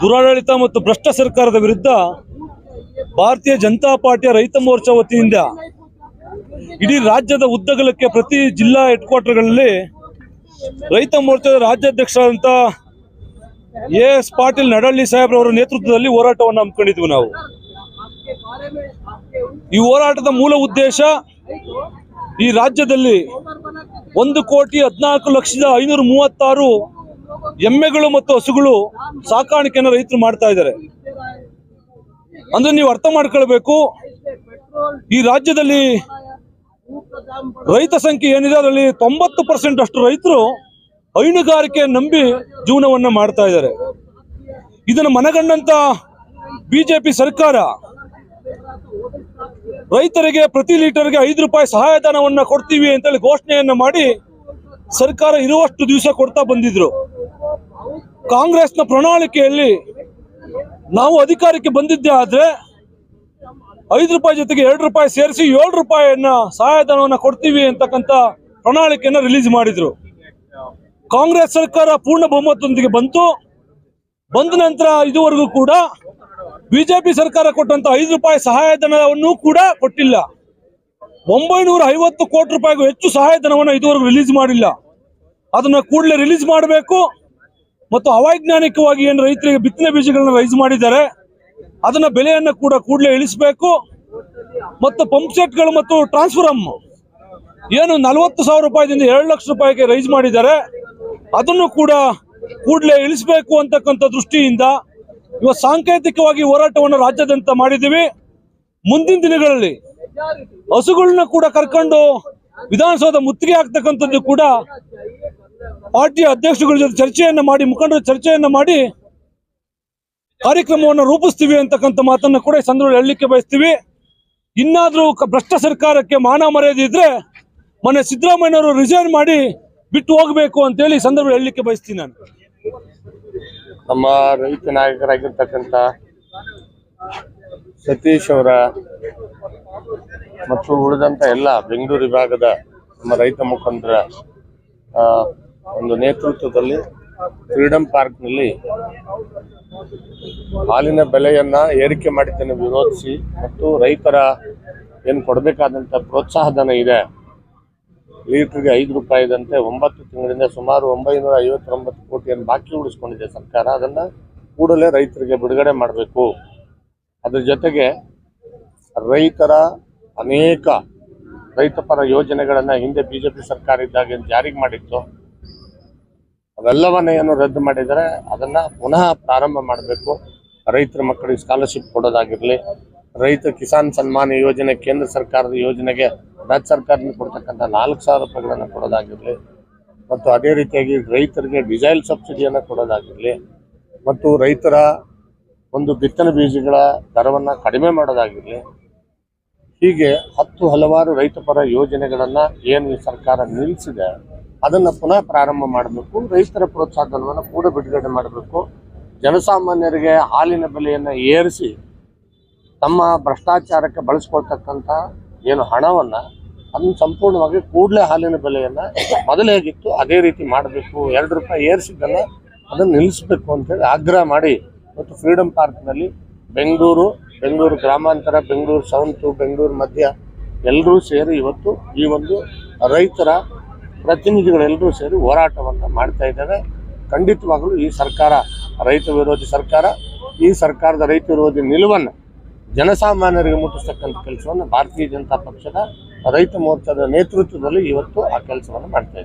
ದುರಾಡಳಿತ ಮತ್ತು ಭ್ರಷ್ಟ ಸರ್ಕಾರದ ವಿರುದ್ಧ ಭಾರತೀಯ ಜನತಾ ಪಾರ್ಟಿಯ ರೈತ ಮೋರ್ಚಾ ವತಿಯಿಂದ ಇಡೀ ರಾಜ್ಯದ ಉದ್ದಗಲಕ್ಕೆ ಪ್ರತಿ ಜಿಲ್ಲಾ ಹೆಡ್ ಕ್ವಾರ್ಟರ್ಗಳಲ್ಲಿ ರೈತ ಮೋರ್ಚಾದ ರಾಜ್ಯಾಧ್ಯಕ್ಷರಾದಂಥ ಎ ಎಸ್ ಪಾಟೀಲ್ ನಡಳ್ಳಿ ಸಾಹೇಬ್ರವರ ನೇತೃತ್ವದಲ್ಲಿ ಹೋರಾಟವನ್ನು ಹಮ್ಮಿಕೊಂಡಿದ್ವಿ ನಾವು. ಈ ಹೋರಾಟದ ಮೂಲ ಉದ್ದೇಶ ಈ ರಾಜ್ಯದಲ್ಲಿ ಒಂದು ಕೋಟಿ ಹದಿನಾಲ್ಕು ಲಕ್ಷದ ಐನೂರ ಮೂವತ್ತಾರು ಎಮ್ಮೆಗಳು ಮತ್ತು ಹಸುಗಳು ಸಾಕಾಣಿಕೆಯನ್ನು ರೈತರು ಮಾಡ್ತಾ ಇದ್ದಾರೆ. ಅಂದ್ರೆ ನೀವು ಅರ್ಥ ಮಾಡ್ಕೊಳ್ಬೇಕು, ಈ ರಾಜ್ಯದಲ್ಲಿ ರೈತ ಸಂಖ್ಯೆ ಏನಿದೆ, ಅದರಲ್ಲಿ ತೊಂಬತ್ತು ಪರ್ಸೆಂಟ್ ಅಷ್ಟು ರೈತರು ಹೈನುಗಾರಿಕೆ ನಂಬಿ ಜೀವನವನ್ನ ಮಾಡ್ತಾ ಇದ್ದಾರೆ. ಇದನ್ನು ಮನಗಂಡಂತ ಬಿಜೆಪಿ ಸರ್ಕಾರ ರೈತರಿಗೆ ಪ್ರತಿ ಲೀಟರ್ಗೆ ಐದು ರೂಪಾಯಿ ಸಹಾಯಧನವನ್ನ ಕೊಡ್ತೀವಿ ಅಂತೇಳಿ ಘೋಷಣೆಯನ್ನ ಮಾಡಿ ಸರ್ಕಾರ ಇರುವಷ್ಟು ದಿವಸ ಕೊಡ್ತಾ ಬಂದಿದ್ರು. ಕಾಂಗ್ರೆಸ್ನ ಪ್ರಣಾಳಿಕೆಯಲ್ಲಿ ನಾವು ಅಧಿಕಾರಕ್ಕೆ ಬಂದಿದ್ದೇ ಆದ್ರೆ ಐದು ರೂಪಾಯಿ ಜೊತೆಗೆ ಎರಡು ರೂಪಾಯಿ ಸೇರಿಸಿ ಏಳು ರೂಪಾಯಿಯನ್ನ ಸಹಾಯಧನವನ್ನ ಕೊಡ್ತೀವಿ ಅಂತಕ್ಕಂಥ ಪ್ರಣಾಳಿಕೆಯನ್ನು ರಿಲೀಸ್ ಮಾಡಿದ್ರು. ಕಾಂಗ್ರೆಸ್ ಸರ್ಕಾರ ಪೂರ್ಣ ಬಹುಮತದೊಂದಿಗೆ ಬಂತು. ಬಂದ ನಂತರ ಇದುವರೆಗೂ ಕೂಡ ಬಿಜೆಪಿ ಸರ್ಕಾರ ಕೊಟ್ಟಂತ ಐದು ರೂಪಾಯಿ ಸಹಾಯಧನವನ್ನು ಕೂಡ ಕೊಟ್ಟಿಲ್ಲ. ಒಂಬೈನೂರ ಐವತ್ತು ಕೋಟಿ ರೂಪಾಯಿಗೂ ಹೆಚ್ಚು ಸಹಾಯಧನವನ್ನು ಇದುವರೆಗೂ ರಿಲೀಸ್ ಮಾಡಿಲ್ಲ. ಅದನ್ನ ಕೂಡಲೇ ರಿಲೀಸ್ ಮಾಡಬೇಕು. ಮತ್ತು ಅವೈಜ್ಞಾನಿಕವಾಗಿ ಏನು ರೈತರಿಗೆ ಬಿತ್ತನೆ ಬೀಜಗಳನ್ನ ರೈಸ್ ಮಾಡಿದ್ದಾರೆ. ಅದನ್ನ ಬೆಲೆಯನ್ನ ಕೂಡ ಕೂಡಲೇ ಇಳಿಸಬೇಕು. ಮತ್ತು ಪಂಪ್ ಸೆಟ್ಗಳು ಮತ್ತು ಟ್ರಾನ್ಸ್ಫರಮ್ ಏನು ನಲವತ್ತು ಸಾವಿರ ರೂಪಾಯಿದಿಂದ ಎರಡು ಲಕ್ಷ ರೂಪಾಯಿಗೆ ರೈಸ್ ಮಾಡಿದ್ದಾರೆ. ಅದನ್ನು ಕೂಡ ಕೂಡಲೇ ಇಳಿಸಬೇಕು ಅಂತಕ್ಕಂಥ ದೃಷ್ಟಿಯಿಂದ ಇವತ್ತು ಸಾಂಕೇತಿಕವಾಗಿ ಹೋರಾಟವನ್ನು ರಾಜ್ಯಾದ್ಯಂತ ಮಾಡಿದ್ದೀವಿ. ಮುಂದಿನ ದಿನಗಳಲ್ಲಿ ಹಸುಗಳನ್ನ ಕೂಡ ಕರ್ಕೊಂಡು ವಿಧಾನಸೌಧ ಮುತ್ತಿಗೆ ಆಗ್ತಕ್ಕಂಥದ್ದು ಕೂಡ ಪಾರ್ಟಿ ಅಧ್ಯಕ್ಷಗಳ ಜೊತೆ ಚರ್ಚೆಯನ್ನ ಮಾಡಿ, ಮುಖಂಡರ ಚರ್ಚೆಯನ್ನ ಮಾಡಿ ಕಾರ್ಯಕ್ರಮವನ್ನು ರೂಪಿಸ್ತೀವಿ ಅಂತಕ್ಕಂಥ ಮಾತನ್ನು ಕೂಡ ಈ ಸಂದರ್ಭದಲ್ಲಿ ಹೇಳಲಿಕ್ಕೆ ಬಯಸ್ತೀವಿ. ಇನ್ನಾದರೂ ಭ್ರಷ್ಟ ಸರ್ಕಾರಕ್ಕೆ ಮಾನ ಮರ್ಯಾದೆ ಇದ್ರೆ ಮೊನ್ನೆ ಸಿದ್ದರಾಮಯ್ಯನವರು ರಿಸೈನ್ ಮಾಡಿ ಬಿಟ್ಟು ಹೋಗಬೇಕು ಅಂತೇಳಿ ಹೇಳಿ ಸಂದರ್ಭ ಹೇಳಲಿಕ್ಕೆ ಬಯಸ್ತೀನಿ ನಾನು. ನಮ್ಮ ರೈತ ನಾಯಕರಾಗಿರ್ತಕ್ಕಂಥ ಸತೀಶ್ ಅವರ ಮತ್ತು ಉಳಿದಂತ ಎಲ್ಲ ಬೆಂಗಳೂರು ವಿಭಾಗದ ನಮ್ಮ ರೈತ ಮುಖಂಡರ ಒಂದು ನೇತೃತ್ವದಲ್ಲಿ ಫ್ರೀಡಂ ಪಾರ್ಕ್ನಲ್ಲಿ ಹಾಲಿನ ಬೆಲೆಯನ್ನ ಏರಿಕೆ ಮಾಡಿದ್ದನ್ನು ವಿರೋಧಿಸಿ ಮತ್ತು ರೈತರ ಏನು ಕೊಡಬೇಕಾದಂಥ ಪ್ರೋತ್ಸಾಹಧನ ಇದೆ ಲೀಟರ್ಗೆ ಐದು ರೂಪಾಯಿದಂತೆ ಒಂಬತ್ತು ತಿಂಗಳಿಂದ ಸುಮಾರು ಒಂಬೈನೂರ ಐವತ್ತೊಂಬತ್ತು ಕೋಟಿಯನ್ನು ಬಾಕಿ ಉಳಿಸ್ಕೊಂಡಿದೆ ಸರ್ಕಾರ. ಅದನ್ನ ಕೂಡಲೇ ರೈತರಿಗೆ ಬಿಡುಗಡೆ ಮಾಡಬೇಕು. ಅದ್ರ ಜೊತೆಗೆ ರೈತರ ಅನೇಕ ರೈತಪರ ಯೋಜನೆಗಳನ್ನ ಹಿಂದೆ ಬಿಜೆಪಿ ಸರ್ಕಾರ ಇದ್ದಾಗ ಜಾರಿಗೆ ಮಾಡಿತ್ತು. ಅವೆಲ್ಲವನ್ನ ಏನು ರದ್ದು ಮಾಡಿದರೆ ಅದನ್ನ ಪುನಃ ಪ್ರಾರಂಭ ಮಾಡಬೇಕು. ರೈತರ ಮಕ್ಕಳಿಗೆ ಸ್ಕಾಲರ್ಶಿಪ್ ಕೊಡೋದಾಗಿರ್ಲಿ ರೈತ ಕಿಸಾನ್ ಸನ್ಮಾನ ಯೋಜನೆ ಕೇಂದ್ರ ಸರ್ಕಾರದ ಯೋಜನೆಗೆ ರಾಜ್ಯ ಸರ್ಕಾರದಿಂದ ಕೊಡ್ತಕ್ಕಂಥ ನಾಲ್ಕು ಸಾವಿರ ರೂಪಾಯಿಗಳನ್ನು ಕೊಡೋದಾಗಿರಲಿ, ಮತ್ತು ಅದೇ ರೀತಿಯಾಗಿ ರೈತರಿಗೆ ಡಿಸೈಲ್ ಸಬ್ಸಿಡಿಯನ್ನು ಕೊಡೋದಾಗಿರಲಿ, ಮತ್ತು ರೈತರ ಒಂದು ಬಿತ್ತನೆ ಬೀಜಗಳ ದರವನ್ನು ಕಡಿಮೆ ಮಾಡೋದಾಗಿರಲಿ, ಹೀಗೆ ಹತ್ತು ಹಲವಾರು ರೈತಪರ ಯೋಜನೆಗಳನ್ನು ಏನು ಸರ್ಕಾರ ನಿಲ್ಲಿಸಿದೆ ಅದನ್ನ ಪುನಃ ಪ್ರಾರಂಭ ಮಾಡಬೇಕು, ರೈತರ ಪ್ರೋತ್ಸಾಹಧನವನ್ನು ಕೂಡ ಬಿಡುಗಡೆ ಮಾಡಬೇಕು, ಜನಸಾಮಾನ್ಯರಿಗೆ ಹಾಲಿನ ಬೆಲೆಯನ್ನು ಏರಿಸಿ ತಮ್ಮ ಭ್ರಷ್ಟಾಚಾರಕ್ಕೆ ಬಳಸ್ಕೊಳ್ತಕ್ಕಂಥ ಏನು ಹಣವನ್ನು ಅದನ್ನು ಸಂಪೂರ್ಣವಾಗಿ ಕೂಡಲೇ ಹಾಲಿನ ಬೆಲೆಯನ್ನು ಮೊದಲು ಹೇಗಿತ್ತು ಅದೇ ರೀತಿ ಮಾಡಬೇಕು. ಎರಡು ರೂಪಾಯಿ ಏರಿಸಿದ್ದಲ್ಲ ಅದನ್ನು ನಿಲ್ಲಿಸಬೇಕು ಅಂತೇಳಿ ಆಗ್ರಹ ಮಾಡಿ. ಮತ್ತು ಫ್ರೀಡಂ ಪಾರ್ಕ್ನಲ್ಲಿ ಬೆಂಗಳೂರು ಬೆಂಗಳೂರು ಗ್ರಾಮಾಂತರ, ಬೆಂಗಳೂರು ಸೌಂತು ಬೆಂಗಳೂರು ಮಧ್ಯ ಎಲ್ಲರೂ ಸೇರಿ ಇವತ್ತು ಈ ಒಂದು ರೈತರ ಪ್ರತಿನಿಧಿಗಳೆಲ್ಲರೂ ಸೇರಿ ಹೋರಾಟವನ್ನು ಮಾಡ್ತಾ ಇದ್ದಾರೆ ಖಂಡಿತವಾಗಲೂ ಈ ಸರ್ಕಾರ, ರೈತ ವಿರೋಧಿ ಸರ್ಕಾರ, ಈ ಸರ್ಕಾರದ ರೈತ ವಿರೋಧಿ ನಿಲುವನ್ನು ಜನಸಾಮಾನ್ಯರಿಗೆ ಮುಟ್ಟಿಸ್ತಕ್ಕಂಥ ಕೆಲಸವನ್ನು ಭಾರತೀಯ ಜನತಾ ಪಕ್ಷದ ರೈತ ಮೋರ್ಚಾದ ನೇತೃತ್ವದಲ್ಲಿ ಇವತ್ತು ಆ ಕೆಲಸವನ್ನು ಮಾಡ್ತಾ